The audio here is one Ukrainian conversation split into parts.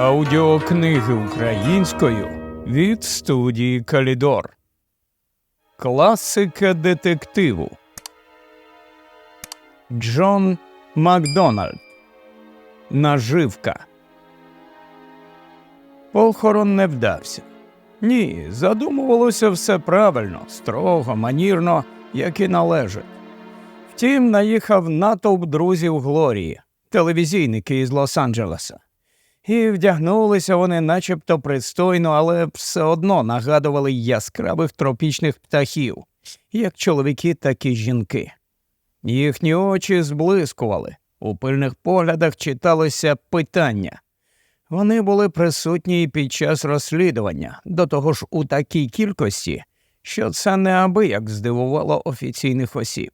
Аудіокниги українською від студії Калідор. Класика детективу Джон Макдональд. Наживка. Похорон не вдався. Ні, задумувалося все правильно, строго, манірно, як і належить. Втім, наїхав натовп друзів Глорії, телевізійники із Лос-Анджелеса. І вдягнулися вони начебто пристойно, але все одно нагадували яскравих тропічних птахів, як чоловіки, так і жінки. Їхні очі зблискували, у пильних поглядах читалося питання. Вони були присутні і під час розслідування, до того ж у такій кількості, що це неабияк здивувало офіційних осіб.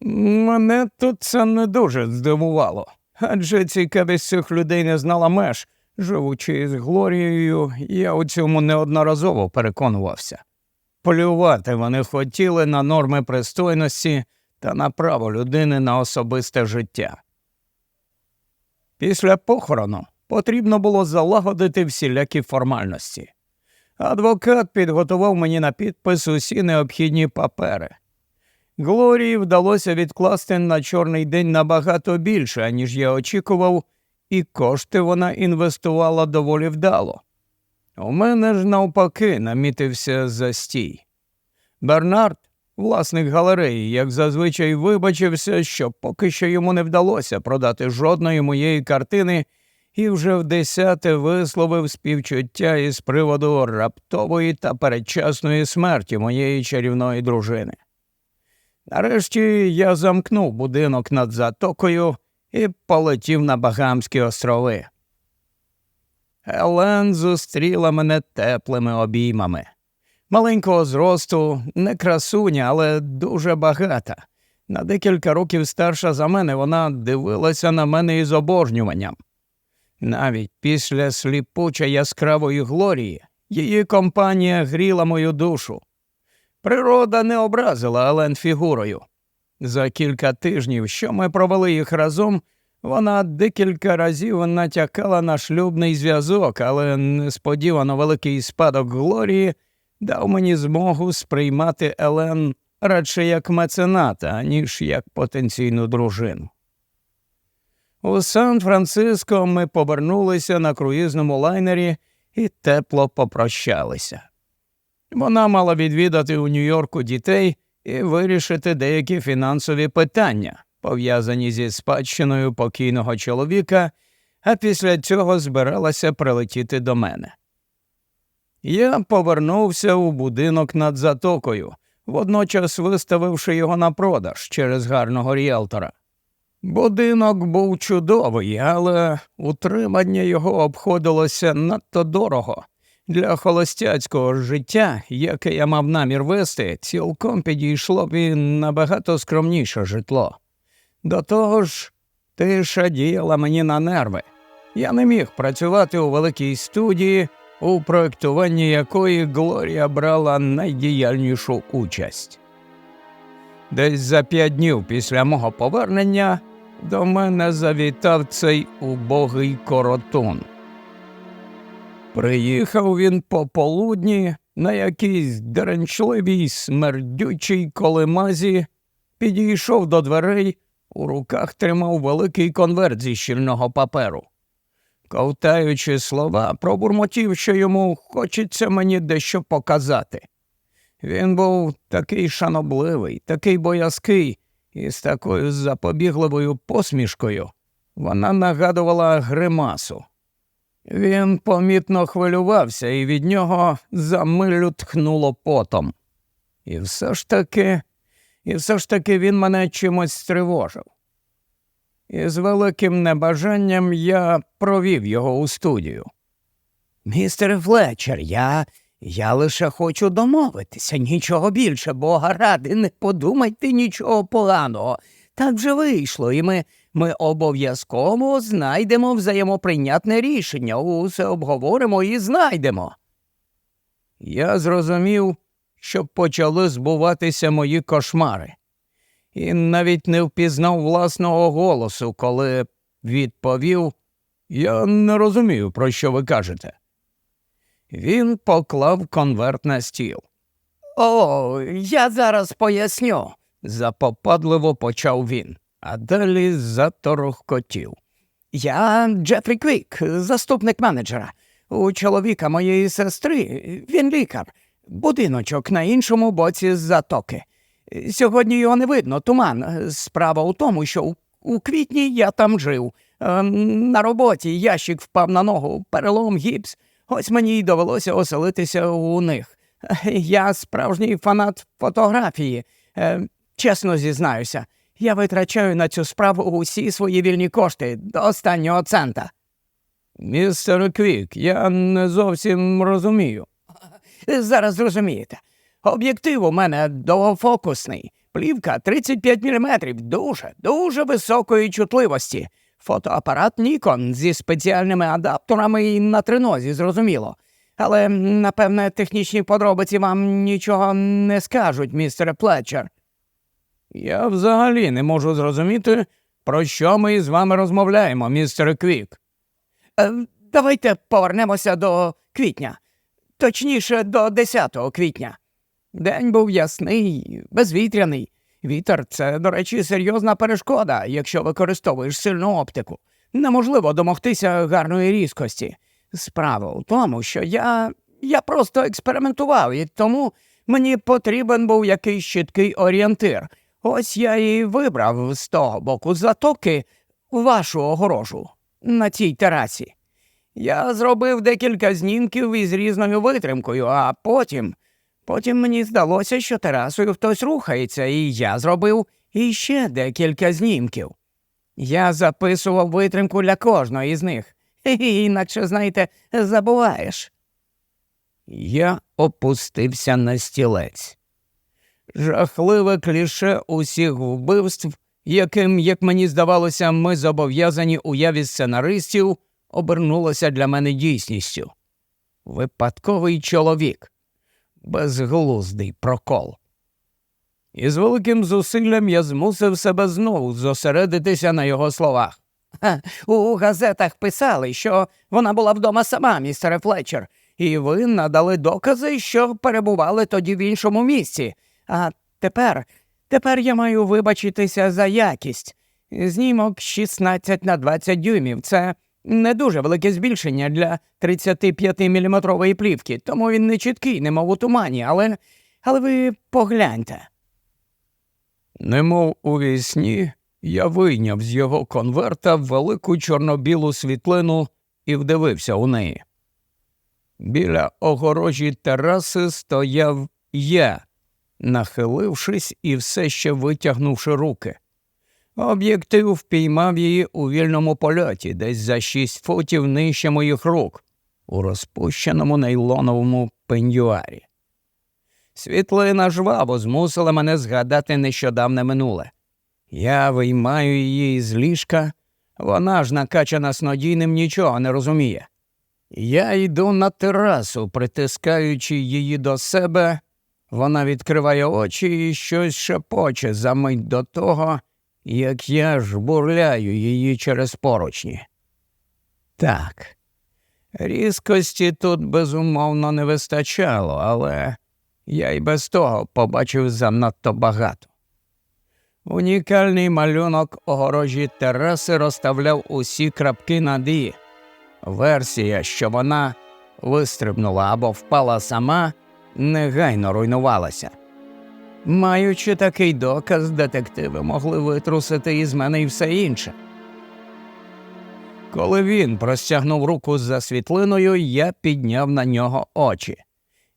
Мене тут це не дуже здивувало, адже цікавість цих людей не знала меж. Живучи з Глорією, я у цьому неодноразово переконувався. Полювати вони хотіли на норми пристойності та на право людини на особисте життя. Після похорону потрібно було залагодити всілякі формальності. Адвокат підготував мені на підпис усі необхідні папери. Глорії вдалося відкласти на чорний день набагато більше, ніж я очікував, і кошти вона інвестувала доволі вдало. У мене ж навпаки намітився застій. Бернард, власник галереї, як зазвичай вибачився, що поки що йому не вдалося продати жодної моєї картини, і вже в десяте висловив співчуття із приводу раптової та передчасної смерті моєї чарівної дружини. Нарешті я замкнув будинок над затокою і полетів на Багамські острови. Елен зустріла мене теплими обіймами. Маленького зросту, не красуня, але дуже багата. На декілька років старша за мене вона дивилася на мене із обожнюванням. Навіть після сліпуча яскравої глорії її компанія гріла мою душу. Природа не образила Елен фігурою. За кілька тижнів, що ми провели їх разом, вона декілька разів натякала на шлюбний зв'язок, але несподівано великий спадок Глорії дав мені змогу сприймати Елен радше як мецената, ніж як потенційну дружину. У Сан-Франциско ми повернулися на круїзному лайнері і тепло попрощалися. Вона мала відвідати у Нью-Йорку дітей і вирішити деякі фінансові питання, пов'язані зі спадщиною покійного чоловіка, а після цього збиралася прилетіти до мене. Я повернувся у будинок над затокою, водночас виставивши його на продаж через гарного ріелтора. Будинок був чудовий, але утримання його обходилося надто дорого. Для холостяцького життя, яке я мав намір вести, цілком підійшло б і набагато скромніше житло. До того ж, тиша діяла мені на нерви. Я не міг працювати у великій студії, у проєктуванні якої Глорія брала найдіяльнішу участь. Десь за п'ять днів після мого повернення до мене завітав цей убогий коротун. Приїхав він пополудні на якійсь деренчливій смердючій колемазі, підійшов до дверей, у руках тримав великий конверт зі щільного паперу. Ковтаючи слова, пробурмотів, що йому хочеться мені дещо показати. Він був такий шанобливий, такий боязкий, і з такою запобігливою посмішкою вона нагадувала гримасу. Він помітно хвилювався, і від нього за милю тхнуло потом. І все ж таки, і все ж таки він мене чимось стривожив. І з великим небажанням я провів його у студію. Містер Флетчер, я я лише хочу домовитися, нічого більше, бога ради, не подумайте нічого поганого. Так же вийшло, і ми ми обов'язково знайдемо взаємоприйнятне рішення, усе обговоримо і знайдемо. Я зрозумів, що почали збуватися мої кошмари, і навіть не впізнав власного голосу, коли відповів Я не розумію, про що ви кажете. Він поклав конверт на стіл. О, я зараз поясню, запопадливо почав він, а далі заторохкотів. Я Джефрі Квік, заступник менеджера. У чоловіка моєї сестри, він лікар, будиночок на іншому боці затоки. Сьогодні його не видно, туман. Справа у тому, що у, квітні я там жив. Ем, на роботі ящик впав на ногу, перелом гіпс. Ось мені й довелося оселитися у них. Я справжній фанат фотографії. Е, чесно зізнаюся, я витрачаю на цю справу усі свої вільні кошти до останнього цента. Містер Квік, я не зовсім розумію. Зараз зрозумієте. Об'єктив у мене довгофокусний, плівка 35 мм, дуже, дуже високої чутливості. Фотоапарат Nikon зі спеціальними адаптерами і на тринозі, зрозуміло. Але, напевне, технічні подробиці вам нічого не скажуть, містере Плетчер. Я взагалі не можу зрозуміти, про що ми з вами розмовляємо, містере Квік. Е, давайте повернемося до квітня, точніше, до 10 квітня. День був ясний, безвітряний. Вітер це, до речі, серйозна перешкода, якщо використовуєш сильну оптику. Неможливо домогтися гарної різкості. Справа у тому, що я я просто експериментував, і тому мені потрібен був якийсь чіткий орієнтир. Ось я і вибрав з того боку затоки вашу огорожу на цій терасі. Я зробив декілька знімків із різною витримкою, а потім. Потім мені здалося, що терасою хтось рухається, і я зробив іще декілька знімків. Я записував витримку для кожної з них, інакше, знаєте, забуваєш. Я опустився на стілець. Жахливе кліше усіх вбивств, яким, як мені здавалося, ми зобов'язані уяві сценаристів, обернулося для мене дійсністю. Випадковий чоловік, безглуздий прокол. І з великим зусиллям я змусив себе знову зосередитися на його словах. У газетах писали, що вона була вдома сама, містере Флетчер, і ви надали докази, що перебували тоді в іншому місці. А тепер, тепер я маю вибачитися за якість. Знімок 16 на 20 дюймів. Це не дуже велике збільшення для 35-мм плівки, тому він не чіткий, немов у тумані, але, але ви погляньте. Немов у вісні, я вийняв з його конверта велику чорно-білу світлину і вдивився у неї. Біля огорожі тераси стояв я, нахилившись і все ще витягнувши руки. Об'єктив впіймав її у вільному польоті, десь за шість футів нижче моїх рук, у розпущеному нейлоновому пеньюарі. Світлина жваво змусила мене згадати нещодавне минуле. Я виймаю її з ліжка, вона ж накачана снодійним нічого не розуміє. Я йду на терасу, притискаючи її до себе, вона відкриває очі і щось шепоче за мить до того, як я жбурляю її через поручні. Так, різкості тут безумовно не вистачало, але я й без того побачив занадто багато. Унікальний малюнок огорожі тераси розставляв усі крапки над «і». Версія, що вона вистрибнула або впала сама, негайно руйнувалася. Маючи такий доказ, детективи могли витрусити із мене і все інше. Коли він простягнув руку за світлиною, я підняв на нього очі.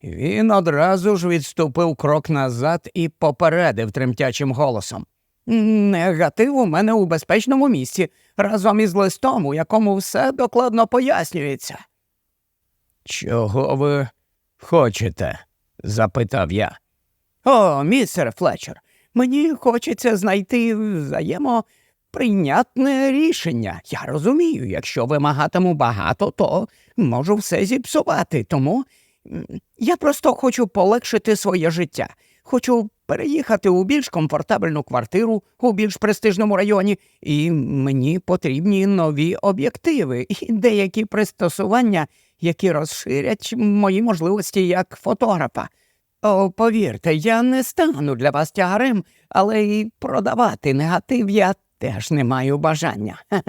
Він одразу ж відступив крок назад і попередив тремтячим голосом. Негатив у мене у безпечному місці, разом із листом, у якому все докладно пояснюється. Чого ви хочете? Запитав я. О, містер Флетчер, мені хочеться знайти взаємоприйнятне рішення. Я розумію, якщо вимагатиму багато, то можу все зіпсувати. Тому я просто хочу полегшити своє життя. Хочу переїхати у більш комфортабельну квартиру у більш престижному районі, і мені потрібні нові об'єктиви і деякі пристосування, які розширять мої можливості як фотографа. О, повірте, я не стану для вас тягарем, але і продавати негатив я теж не маю бажання.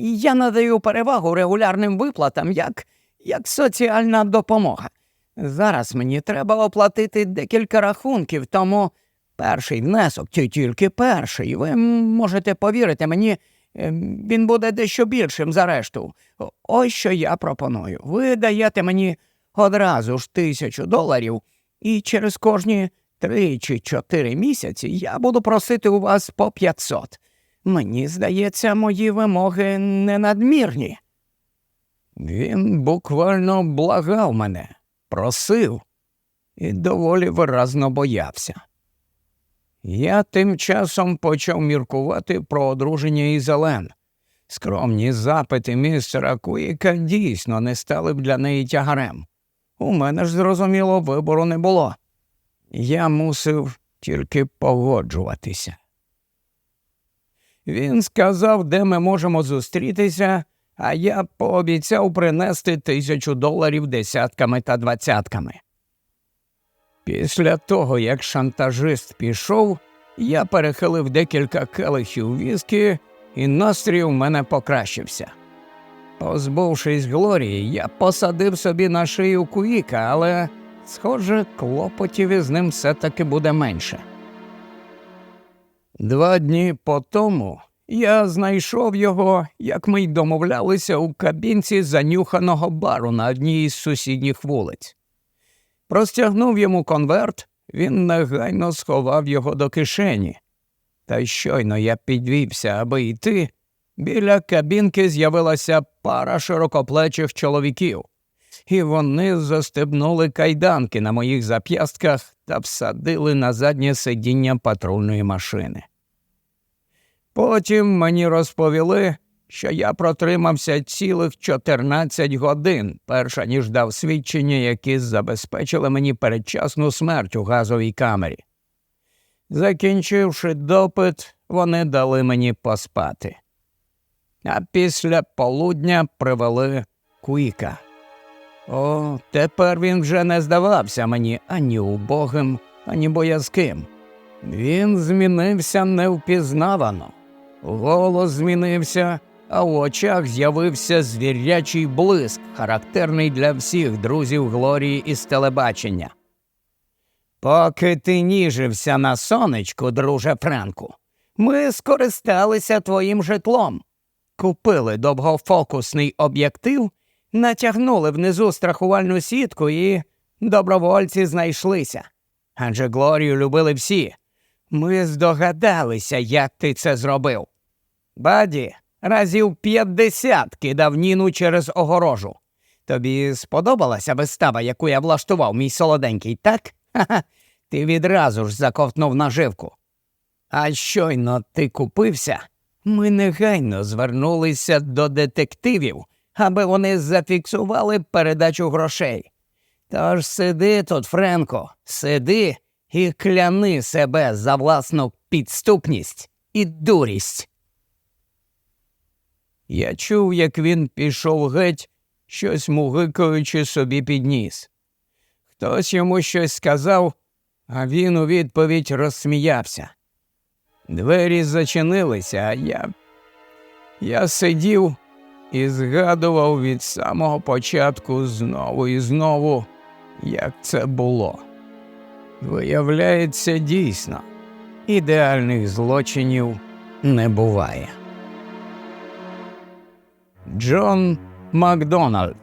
Я надаю перевагу регулярним виплатам як, як соціальна допомога. Зараз мені треба оплатити декілька рахунків, тому перший внесок, чи тільки перший. Ви можете повірити мені, він буде дещо більшим за решту. Ось що я пропоную. Ви даєте мені одразу ж тисячу доларів, і через кожні три чи чотири місяці я буду просити у вас по 500. Мені здається, мої вимоги ненадмірні. Він буквально благав мене, просив і доволі виразно боявся. Я тим часом почав міркувати про одруження із Елен. Скромні запити містера Куїка дійсно не стали б для неї тягарем. У мене ж, зрозуміло, вибору не було. Я мусив тільки погоджуватися. Він сказав, де ми можемо зустрітися, а я пообіцяв принести тисячу доларів десятками та двадцятками. Після того, як шантажист пішов, я перехилив декілька келихів віскі, і настрій у мене покращився. Позбувшись Глорії, я посадив собі на шию куїка, але, схоже, клопотів із ним все-таки буде менше. Два дні по тому я знайшов його, як ми й домовлялися у кабінці занюханого бару на одній із сусідніх вулиць. Простягнув йому конверт, він негайно сховав його до кишені. Та щойно я підвівся, аби йти, біля кабінки з'явилася пара широкоплечих чоловіків, і вони застебнули кайданки на моїх зап'ястках та всадили на заднє сидіння патрульної машини. Потім мені розповіли, що я протримався цілих 14 годин, перша ніж дав свідчення, які забезпечили мені передчасну смерть у газовій камері. Закінчивши допит, вони дали мені поспати. А після полудня привели Куїка. О, тепер він вже не здавався мені ані убогим, ані боязким. Він змінився невпізнавано. Голос змінився, а в очах з'явився звірячий блиск, характерний для всіх друзів Глорії із телебачення. Поки ти ніжився на сонечку, друже Френку, ми скористалися твоїм житлом. Купили довгофокусний об'єктив, натягнули внизу страхувальну сітку і добровольці знайшлися. Адже Глорію любили всі. Ми здогадалися, як ти це зробив. Баді разів п'ятдесят кидав Ніну через огорожу. Тобі сподобалася вистава, яку я влаштував, мій солоденький, так? Ха-ха. Ти відразу ж заковтнув наживку. А щойно ти купився, ми негайно звернулися до детективів, аби вони зафіксували передачу грошей. Тож сиди тут, Френко, сиди і кляни себе за власну підступність і дурість. Я чув, як він пішов геть, щось мугикаючи собі під ніс. Хтось йому щось сказав, а він у відповідь розсміявся. Двері зачинилися, а я. Я сидів і згадував від самого початку знову і знову, як це було. Виявляється, дійсно, ідеальних злочинів не буває. Джон Макдональд.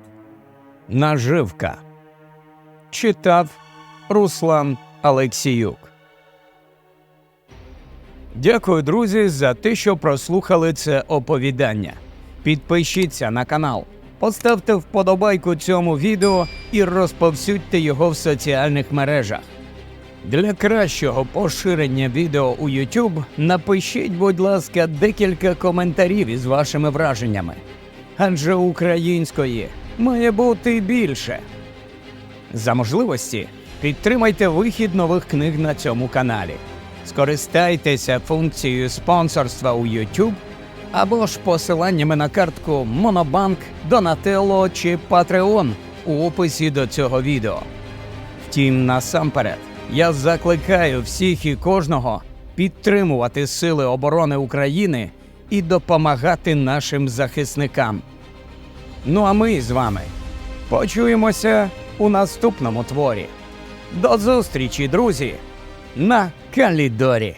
Наживка. Читав Руслан Алексіюк. Дякую, друзі, за те, що прослухали це оповідання. Підпишіться на канал, поставте вподобайку цьому відео і розповсюдьте його в соціальних мережах. Для кращого поширення відео у YouTube напишіть, будь ласка, декілька коментарів із вашими враженнями. Адже української має бути більше. За можливості Підтримайте вихід нових книг на цьому каналі. Скористайтеся функцією спонсорства у YouTube або ж посиланнями на картку Monobank, Donatello чи Patreon у описі до цього відео. Втім, насамперед, я закликаю всіх і кожного підтримувати Сили оборони України і допомагати нашим захисникам. Ну а ми з вами почуємося у наступному творі. До зустрічі, друзі, на Калідорі.